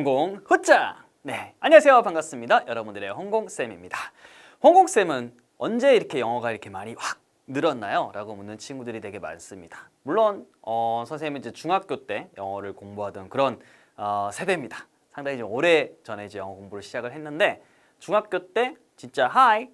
홍공 후짜. 네, 안녕하세요. 반갑습니다. 여러분들의 홍공 쌤입니다. 홍공 쌤은 언제 이렇게 영어가 이렇게 많이 확 늘었나요? 라고 묻는 친구들이 되게 많습니다. 물론 어, 선생님은 이제 중학교 때 영어를 공부하던 그런 어, 세대입니다. 상당히 좀 오래 전에 이제 영어 공부를 시작을 했는데 중학교 때 진짜 Hi,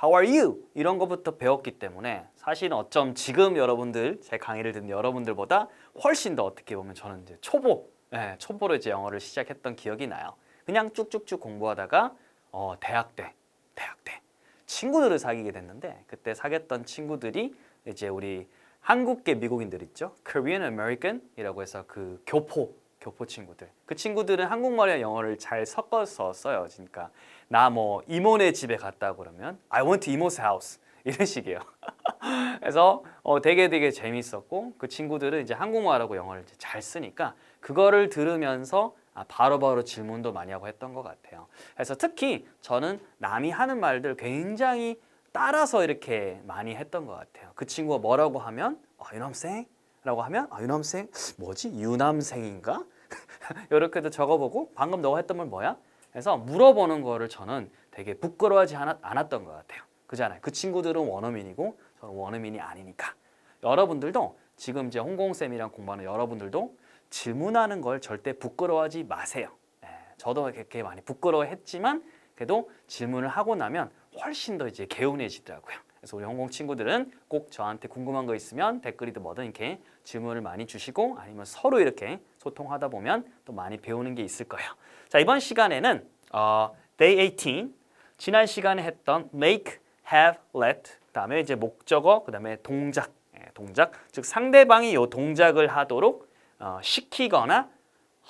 How are you? 이런 것부터 배웠기 때문에 사실은 어쩜 지금 여러분들 제 강의를 듣는 여러분들보다 훨씬 더 어떻게 보면 저는 이제 초보, 예, 초보로 이제 영어를 시작했던 기억이 나요. 그냥 쭉쭉쭉 공부하다가 어, 대학 때, 대학 때 친구들을 사귀게 됐는데 그때 사귀었던 친구들이 이제 우리 한국계 미국인들 있죠, Korean American이라고 해서 그 교포 교포 친구들. 그 친구들은 한국말이랑 영어를 잘 섞어서 써요. 그러니까 나 뭐 이모네 집에 갔다 그러면 I went to 이모's house 이런 식이에요. 그래서 어, 되게 되게 재밌었고 그 친구들은 이제 한국말하고 영어를 이제 잘 쓰니까 그거를 들으면서 아, 바로바로 질문도 많이 하고 했던 것 같아요. 그래서 특히 저는 남이 하는 말들 굉장히 따라서 이렇게 많이 했던 것 같아요. 그 친구가 뭐라고 하면 어, 유남생? 라고 하면 아, 유남생? 뭐지? 유남생인가? 이렇게도 적어보고 방금 너가 했던 말 뭐야? 그래서 물어보는 거를 저는 되게 부끄러워하지 않았, 않았던 것 같아요. 그잖아요. 그 친구들은 원어민이고 저는 원어민이 아니니까. 여러분들도 지금 이제 홍공쌤이랑 공부하는 여러분들도 질문하는 걸 절대 부끄러워하지 마세요. 예, 저도 그렇게 많이 부끄러워했지만 그래도 질문을 하고 나면 훨씬 더 이제 개운해지더라고요. 그래서 우리 홍공 친구들은 꼭 저한테 궁금한 거 있으면 댓글이든 뭐든 이렇게 질문을 많이 주시고 아니면 서로 이렇게 소통하다 보면 또 많이 배우는 게 있을 거예요. 자 이번 시간에는 어, Day 18 지난 시간에 했던 make, have, let 그 다음에 이제 목적어 그 다음에 동작 예, 동작 즉 상대방이 요 동작을 하도록 어, 시키거나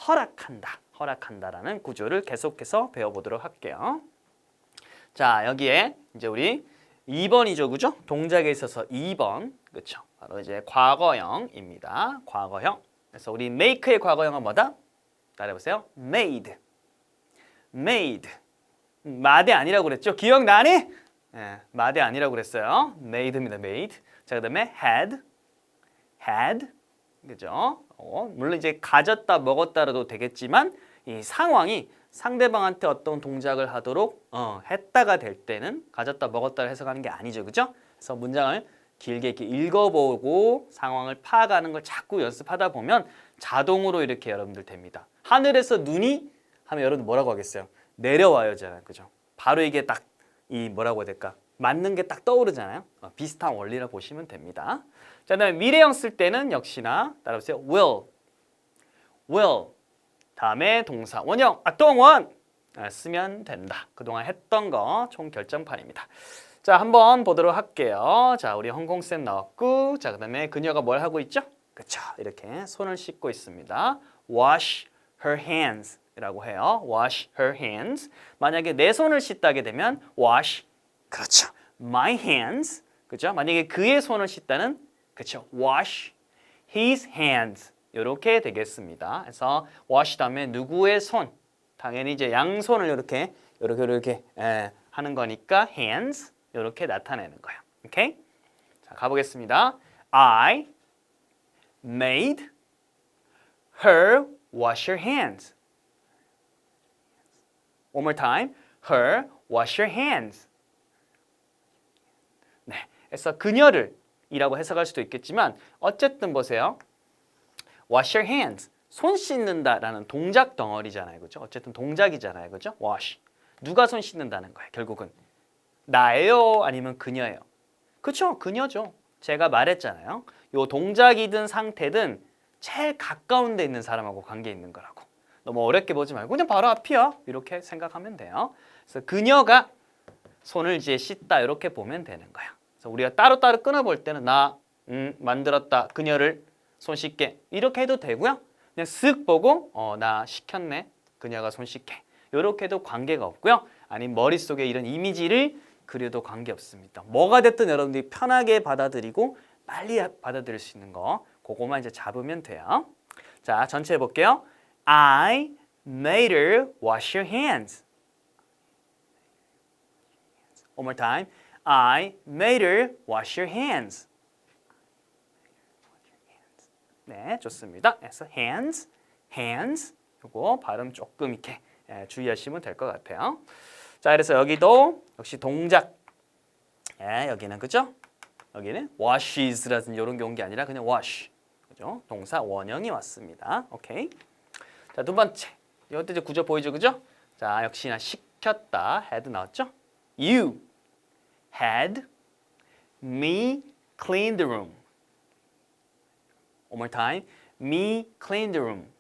허락한다 허락한다라는 구조를 계속해서 배워보도록 할게요. 자 여기에 이제 우리 2번이죠, 그죠? 동작에 있어서 2번, 그렇죠? 바로 이제 과거형입니다. 과거형. 그래서 우리 make의 과거형은 뭐다? 따라해보세요. made, made. 마대 아니라고 그랬죠? 기억나니? 예, 마대 아니라고 그랬어요. made입니다, made. 자, 그다음에 had, had, 그죠? 어, 물론 이제 가졌다, 먹었다라도 되겠지만 이 상황이 상대방한테 어떤 동작을 하도록 어, 했다가 될 때는 가졌다 먹었다를 해석하는 게 아니죠, 그죠? 그래서 문장을 길게 이렇게 읽어보고 상황을 파악하는 걸 자꾸 연습하다 보면 자동으로 이렇게 여러분들 됩니다. 하늘에서 눈이 하면 여러분 뭐라고 하겠어요? 내려와요 잖아요, 그죠? 바로 이게 딱 이 뭐라고 해야 될까? 맞는 게 딱 떠오르잖아요. 어, 비슷한 원리라 보시면 됩니다. 자, 그다음에 미래형 쓸 때는 역시나 따라보세요. will, will. 다음에 동사 원형 악동원 아, 쓰면 된다. 그동안 했던 거 총 결정판입니다. 자, 한번 보도록 할게요. 자, 우리 홍콩쌤 나왔고 자, 그다음에 그녀가 뭘 하고 있죠? 그렇죠. 이렇게 손을 씻고 있습니다. wash her hands 이라고 해요. wash her hands. 만약에 내 손을 씻다게 되면 wash 그렇죠. my hands. 그렇죠? 만약에 그의 손을 씻다는 그렇죠. wash his hands. 이렇게 되겠습니다. 그래서 wash 다음에 누구의 손 당연히 이제 양손을 이렇게 이렇게 이렇게 에, 하는 거니까 hands 이렇게 나타내는 거예요. 오케이? 자 가보겠습니다. I made her wash her hands. One more time. Her wash her hands. 네, 그래서 그녀를 이라고 해석할 수도 있겠지만 어쨌든 보세요. wash your hands. 손 씻는다라는 동작 덩어리잖아요. 그죠? 어쨌든 동작이잖아요. 그죠? wash. 누가 손 씻는다는 거예요. 결국은 나예요, 아니면 그녀예요. 그렇죠? 그녀죠. 제가 말했잖아요. 요 동작이든 상태든 제일 가까운 데 있는 사람하고 관계 있는 거라고. 너무 어렵게 보지 말고 그냥 바로 앞이야. 이렇게 생각하면 돼요. 그래서 그녀가 손을 이제 씻다 이렇게 보면 되는 거야. 그래서 우리가 따로따로 끊어볼 때는 나 음, 만들었다 그녀를 손 씻게 이렇게 해도 되고요. 그냥 쓱 보고 어, 나 시켰네. 그녀가 손 씻게. 이렇게 해도 관계가 없고요. 아니면 머릿속에 이런 이미지를 그려도 관계 없습니다. 뭐가 됐든 여러분들이 편하게 받아들이고 빨리 받아들일 수 있는 거 그거만 이제 잡으면 돼요. 자, 전체 해 볼게요. I made her wash your hands. One more time. I made her wash your hands. 네, 좋습니다. 그래서 hands, hands 요거 발음 조금 이렇게 예, 주의하시면 될 것 같아요. 자, 그래서 여기도 역시 동작. 예, 여기는 그죠? 여기는 washes라든 이런 게 온 게 아니라 그냥 wash. 그죠? 동사 원형이 왔습니다. 오케이. 자, 두 번째. 이것도 이제 구조 보이죠, 그죠? 자, 역시나 시켰다. had 나왔죠? You had me clean the room. One more time. Me clean the room.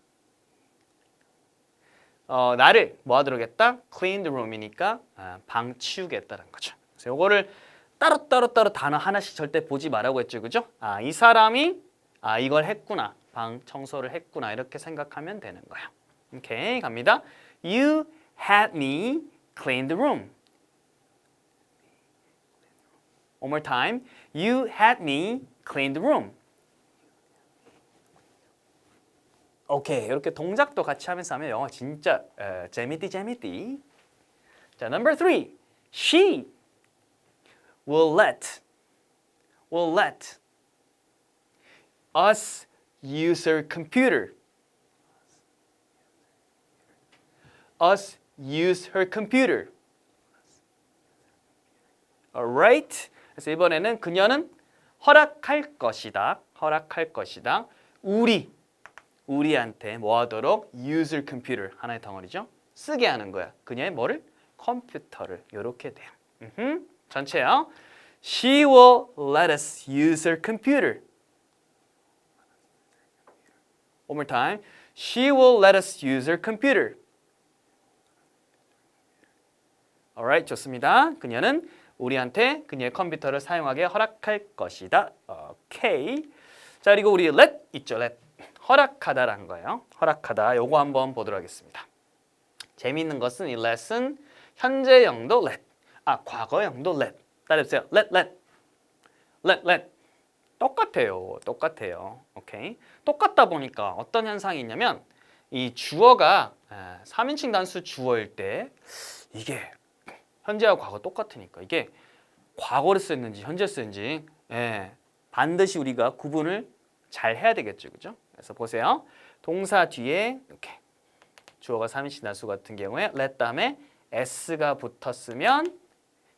어, 나를 뭐 하도록 했다? clean the room이니까 아, 방 치우겠다는 거죠. 그래서 요거를 따로 따로 따로 단어 하나씩 절대 보지 말라고 했죠. 그죠? 아, 이 사람이 아, 이걸 했구나. 방 청소를 했구나. 이렇게 생각하면 되는 거야. 오케이. 갑니다. You had me clean the room. One more time. You had me clean the room. 오케이. 이렇게 동작도 같이 하면서 하면 영어 진짜 에, 재밌디 재밌디. 자, number three. She will let will let us use her computer. Us use her computer. Alright. 그래서 이번에는 그녀는 허락할 것이다. 허락할 것이다. 우리 우리한테 뭐 하도록 use her computer 하나의 덩어리죠. 쓰게 하는 거야. 그녀의 뭐를 컴퓨터를 이렇게 돼요. 음흠. 전체요. She will let us use her computer. One more time. She will let us use her computer. Alright, 좋습니다. 그녀는 우리한테 그녀의 컴퓨터를 사용하게 허락할 것이다. 오케이. 자, 그리고 우리 let 있죠, let. 허락하다라는 거예요. 허락하다. 요거 한번 보도록 하겠습니다. 재미있는 것은 이 let은 현재형도 let, 아 과거형도 let. 따라해보세요. let, let, let, let. 똑같아요. 똑같아요. 오케이. 똑같다 보니까 어떤 현상이 있냐면 이 주어가 3인칭 단수 주어일 때 이게 현재와 과거 똑같으니까 이게 과거를 쓰는지 현재 쓰는지 예, 반드시 우리가 구분을 잘 해야 되겠죠. 그죠? 그래서 보세요. 동사 뒤에 이렇게 주어가 3인칭 단수 같은 경우에 let 다음에 s가 붙었으면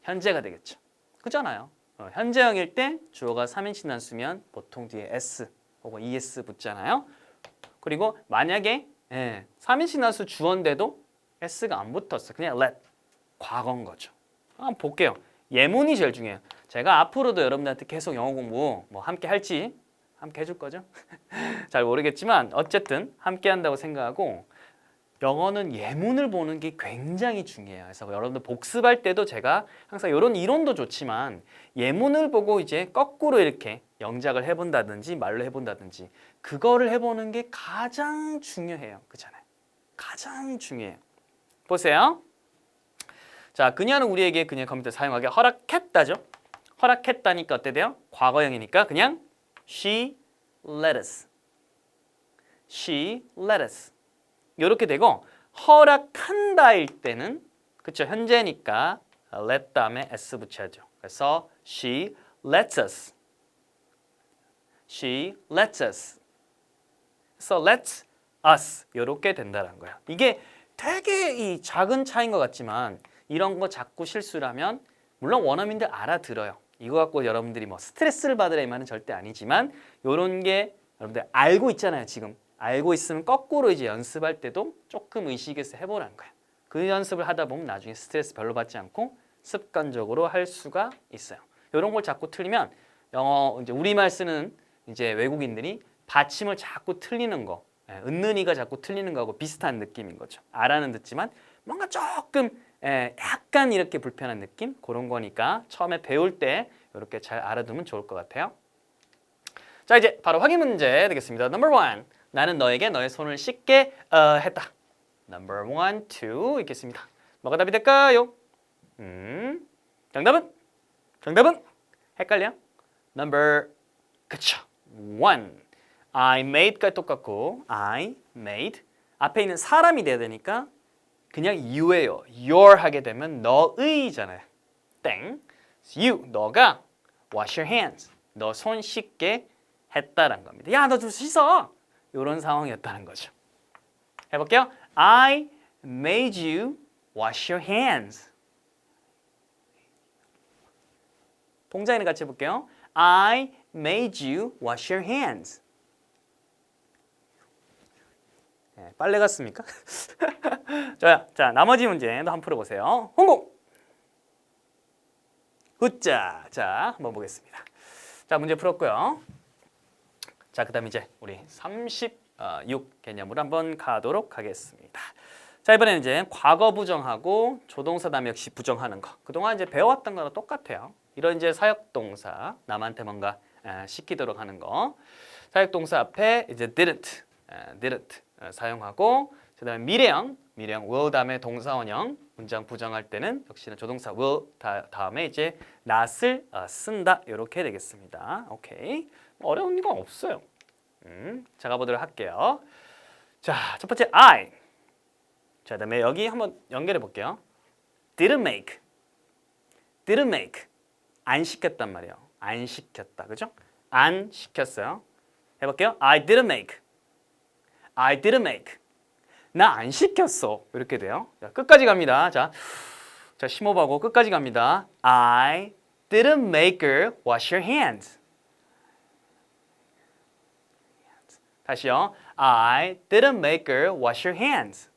현재가 되겠죠. 그잖아요. 어, 현재형일 때 주어가 3인칭 단수면 보통 뒤에 s 혹은 es 붙잖아요. 그리고 만약에 예, 3인칭 단수 주어인데도 s가 안 붙었어. 그냥 let 과거인 거죠. 한번 볼게요. 예문이 제일 중요해요. 제가 앞으로도 여러분들한테 계속 영어 공부 뭐 함께 할지 함께 해줄 거죠? 잘 모르겠지만 어쨌든 함께 한다고 생각하고 영어는 예문을 보는 게 굉장히 중요해요. 그래서 여러분들 복습할 때도 제가 항상 이런 이론도 좋지만 예문을 보고 이제 거꾸로 이렇게 영작을 해본다든지 말로 해본다든지 그거를 해보는 게 가장 중요해요. 그렇잖아요. 가장 중요해요. 보세요. 자, 그녀는 우리에게 그녀의 컴퓨터 사용하게 허락했다죠. 허락했다니까 어때 돼요? 과거형이니까 그냥 she let us. she let us. 이렇게 되고 허락한다일 때는 그쵸 현재니까 let 다음에 s 붙여야죠. 그래서 she lets us. she lets us. 그래서 lets us 이렇게 된다는 거야. 이게 되게 이 작은 차이인 것 같지만 이런 거 자꾸 실수라면 물론 원어민들 알아들어요. 이거 갖고 여러분들이 뭐 스트레스를 받으라 이 말은 절대 아니지만 이런 게 여러분들 알고 있잖아요. 지금 알고 있으면 거꾸로 이제 연습할 때도 조금 의식해서 해보라는 거야. 그 연습을 하다 보면 나중에 스트레스 별로 받지 않고 습관적으로 할 수가 있어요. 이런 걸 자꾸 틀리면 영어 이제 우리말 쓰는 이제 외국인들이 받침을 자꾸 틀리는 거, 예, 은는이가 자꾸 틀리는 거하고 비슷한 느낌인 거죠. 알아는 듣지만 뭔가 조금 예, 약간 이렇게 불편한 느낌 그런 거니까 처음에 배울 때 이렇게 잘 알아두면 좋을 것 같아요. 자 이제 바로 확인 문제 되겠습니다. Number one, 나는 너에게 너의 손을 씻게 어, 했다. Number one, two 있겠습니다. 뭐가 답이 될까요? 음, 정답은? 정답은? 헷갈려? Number 그쵸. One, I made가 똑같고 I made 앞에 있는 사람이 돼야 되니까 그냥 you예요. your 하게 되면 너의잖아요. 땡. you 너가 wash your hands. 너 손 씻게 했다란 겁니다. 야, 너 좀 씻어. 이런 상황이었다는 거죠. 해볼게요. I made you wash your hands. 동작에는 같이 해볼게요. I made you wash your hands. 네, 빨래 같습니까? 자, 자, 나머지 문제도 한번 풀어보세요. 홍콩! 굿자! 자, 한번 보겠습니다. 자, 문제 풀었고요. 자, 그 다음 이제 우리 36 개념으로 한번 가도록 하겠습니다. 자, 이번에는 이제 과거 부정하고 조동사 다음 역시 부정하는 거. 그동안 이제 배워왔던 거랑 똑같아요. 이런 이제 사역동사, 남한테 뭔가 에, 시키도록 하는 거. 사역동사 앞에 이제 didn't, 에, didn't 에, 사용하고 그 다음에 미래형, 미래형 will 다음에 동사원형 문장 부정할 때는 역시나 조동사 will 다, 다음에 이제 not을 어, 쓴다 이렇게 되겠습니다. 오케이 뭐 어려운 건 없어요. 음, 자 가보도록 할게요. 자 첫 번째 I. 자 그다음에 여기 한번 연결해 볼게요. didn't make, didn't make 안 시켰단 말이에요. 안 시켰다, 그죠? 안 시켰어요. 해볼게요. I didn't make. I didn't make. 나 안 시켰어. 이렇게 돼요. 자, 끝까지 갑니다. 자, 자 심호흡하고 끝까지 갑니다. I didn't make her wash your hands. 다시요. I didn't make her wash your hands.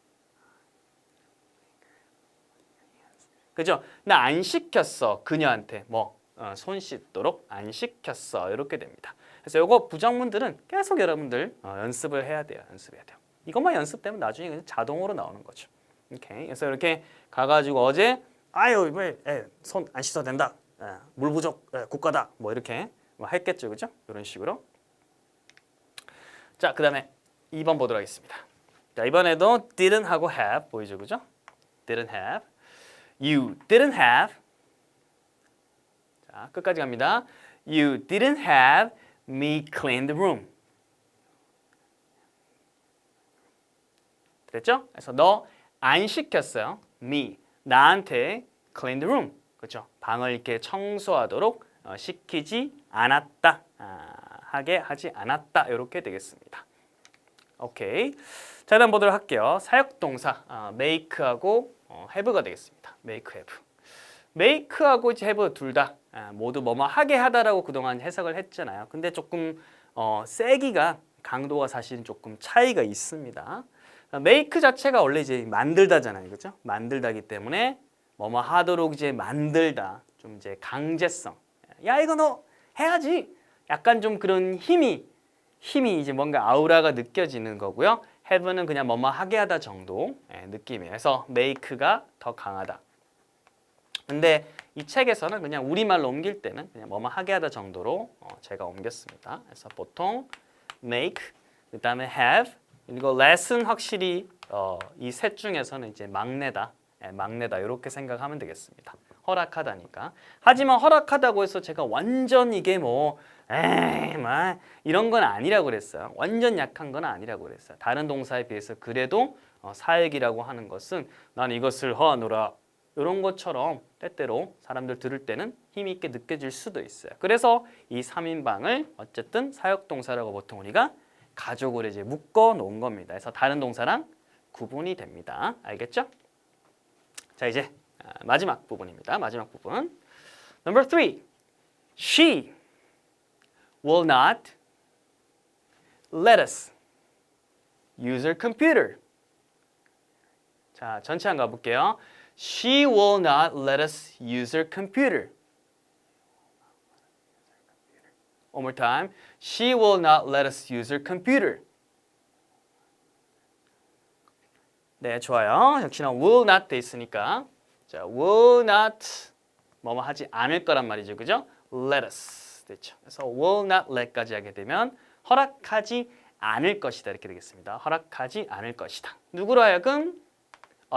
그죠? 나 안 시켰어. 그녀한테 뭐 어, 손 씻도록 안 시켰어. 이렇게 됩니다. 그래서 요거 부정문들은 계속 여러분들 어, 연습을 해야 돼요. 연습해야 돼요. 이것만 연습되면 나중에 그냥 자동으로 나오는 거죠. 오케이. 그래서 이렇게 가가지고 어제 아유 왜손 안 씻어도 된다. 예, 물 부족 예, 국가다. 뭐 이렇게 뭐 했겠죠, 그죠? 이런 식으로. 자, 그 다음에 2번 보도록 하겠습니다. 자, 이번에도 didn't 하고 have 보이죠, 그죠? didn't have. You didn't have. 자, 끝까지 갑니다. You didn't have me clean the room. 됐죠? 그래서 너 안 시켰어요. me 나한테 clean the room. 그렇죠? 방을 이렇게 청소하도록 어, 시키지 않았다. 아, 하게 하지 않았다. 이렇게 되겠습니다. 오케이. 자, 다음 보도록 할게요. 사역동사 아, make하고 어, have가 되겠습니다. make, have. make하고 have 둘다 모두 뭐뭐 하게 하다라고 그동안 해석을 했잖아요. 근데 조금 어, 세기가 강도가 사실은 조금 차이가 있습니다. make 자체가 원래 이제 만들다잖아요, 그렇죠? 만들다기 때문에 뭐뭐 하도록 이제 만들다, 좀 이제 강제성. 야 이거 너 해야지. 약간 좀 그런 힘이 힘이 이제 뭔가 아우라가 느껴지는 거고요. have는 그냥 뭐뭐 하게 하다 정도 예, 느낌이에요. 그래서 make가 더 강하다. 근데 이 책에서는 그냥 우리말로 옮길 때는 그냥 뭐뭐 하게 하다 정도로 어, 제가 옮겼습니다. 그래서 보통 make 그 다음에 have 이거 less은 확실히 어, 이 셋 중에서는 이제 막내다, 예, 막내다 이렇게 생각하면 되겠습니다. 허락하다니까. 하지만 허락하다고 해서 제가 완전 이게 뭐 에이 막 이런 건 아니라고 그랬어요. 완전 약한 건 아니라고 그랬어요. 다른 동사에 비해서 그래도 어, 사역이라고 하는 것은 난 이것을 허하노라 이런 것처럼 때때로 사람들 들을 때는 힘이 있게 느껴질 수도 있어요. 그래서 이 3인방을 어쨌든 사역 동사라고 보통 우리가 가족으로 이제 묶어 놓은 겁니다. 그래서 다른 동사랑 구분이 됩니다. 알겠죠? 자, 이제 아, 마지막 부분입니다. 마지막 부분. Number three. She will not let us use her computer. 자, 전체 한번 가볼게요. She will not let us use her computer. One more time. She will not let us use her computer. 네, 좋아요. 역시나 will not 돼 있으니까 자, will not 뭐뭐 하지 않을 거란 말이죠. 그죠? let us 됐죠. 그래서 will not let까지 하게 되면 허락하지 않을 것이다 이렇게 되겠습니다. 허락하지 않을 것이다. 누구로 하여금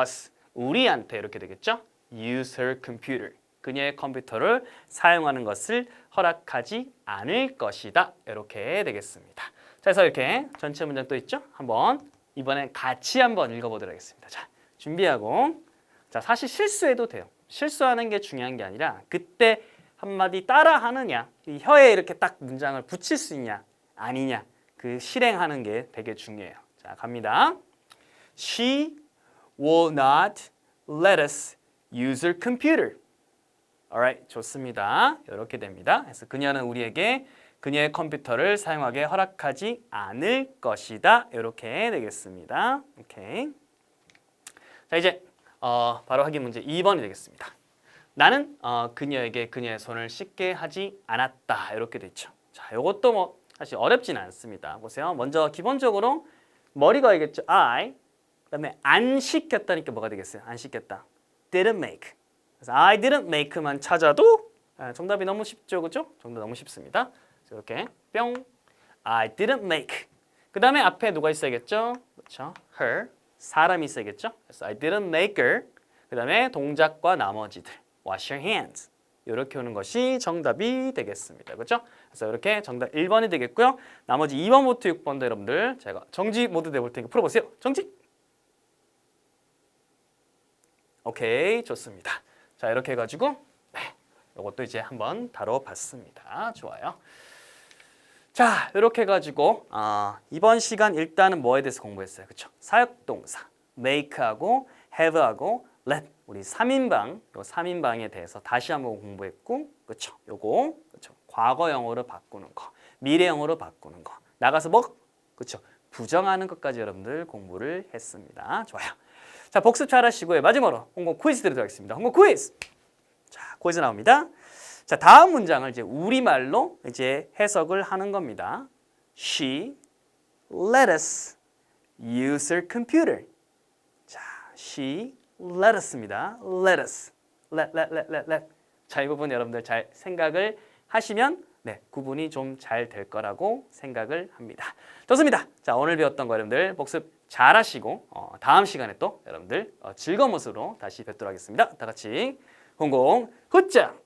us 우리한테 이렇게 되겠죠? use her computer. 그녀의 컴퓨터를 사용하는 것을 허락하지 않을 것이다. 이렇게 되겠습니다. 자, 그래서 이렇게 전체 문장 또 있죠? 한번 이번엔 같이 한번 읽어보도록 하겠습니다. 자, 준비하고 자, 사실 실수해도 돼요. 실수하는 게 중요한 게 아니라 그때 한마디 따라 하느냐, 이 혀에 이렇게 딱 문장을 붙일 수 있냐, 아니냐, 그 실행하는 게 되게 중요해요. 자, 갑니다. She will not let us use her computer. Alright, 좋습니다. 이렇게 됩니다. 그래서 그녀는 우리에게 그녀의 컴퓨터를 사용하게 허락하지 않을 것이다. 이렇게 되겠습니다. 오케이. 자 이제 어, 바로 확인 문제 2번이 되겠습니다. 나는 어, 그녀에게 그녀의 손을 씻게 하지 않았다. 이렇게 돼 있죠. 자, 이것도 뭐 사실 어렵진 않습니다. 보세요. 먼저 기본적으로 머리가 있겠죠. I. 그다음에 안 씻겼다니까 뭐가 되겠어요? 안 씻겼다. didn't make. 그래서 I didn't make만 찾아도 아, 정답이 너무 쉽죠, 그죠? 정답 너무 쉽습니다. 이렇게 뿅. I didn't make. 그 다음에 앞에 누가 있어야겠죠? 그렇죠? Her. 사람이 있어야겠죠? 그래서 I didn't make her. 그 다음에 동작과 나머지들. Wash your hands. 이렇게 오는 것이 정답이 되겠습니다. 그렇죠? 그래서 이렇게 정답 1번이 되겠고요. 나머지 2번부터 6번도 여러분들 제가 정지 모드 내볼 테니까 풀어보세요. 정지. 오케이 좋습니다. 자 이렇게 해가지고 네, 이것도 이제 한번 다뤄봤습니다. 좋아요. 자 이렇게 해가지고 아, 이번 시간 일단은 뭐에 대해서 공부했어요, 그렇죠? 사역동사 make하고 have하고 let 우리 3인방 요 3인방에 대해서 다시 한번 공부했고, 그렇죠? 요거 그렇죠? 과거형으로 바꾸는 거, 미래형으로 바꾸는 거, 나가서 뭐 그렇죠? 부정하는 것까지 여러분들 공부를 했습니다. 좋아요. 자 복습 잘 하시고요. 마지막으로 홍보 퀴즈 드리도록 하겠습니다. 홍보 퀴즈. 자 퀴즈 나옵니다. 자 다음 문장을 이제 우리말로 이제 해석을 하는 겁니다. She let us use her computer. 자, she let us입니다. let us. let let let let let. 자, 이 부분 여러분들 잘 생각을 하시면 네, 구분이 좀 잘 될 거라고 생각을 합니다. 좋습니다. 자, 오늘 배웠던 거 여러분들 복습 잘 하시고 어, 다음 시간에 또 여러분들 어, 즐거운 모습으로 다시 뵙도록 하겠습니다. 다 같이 홍공 후짱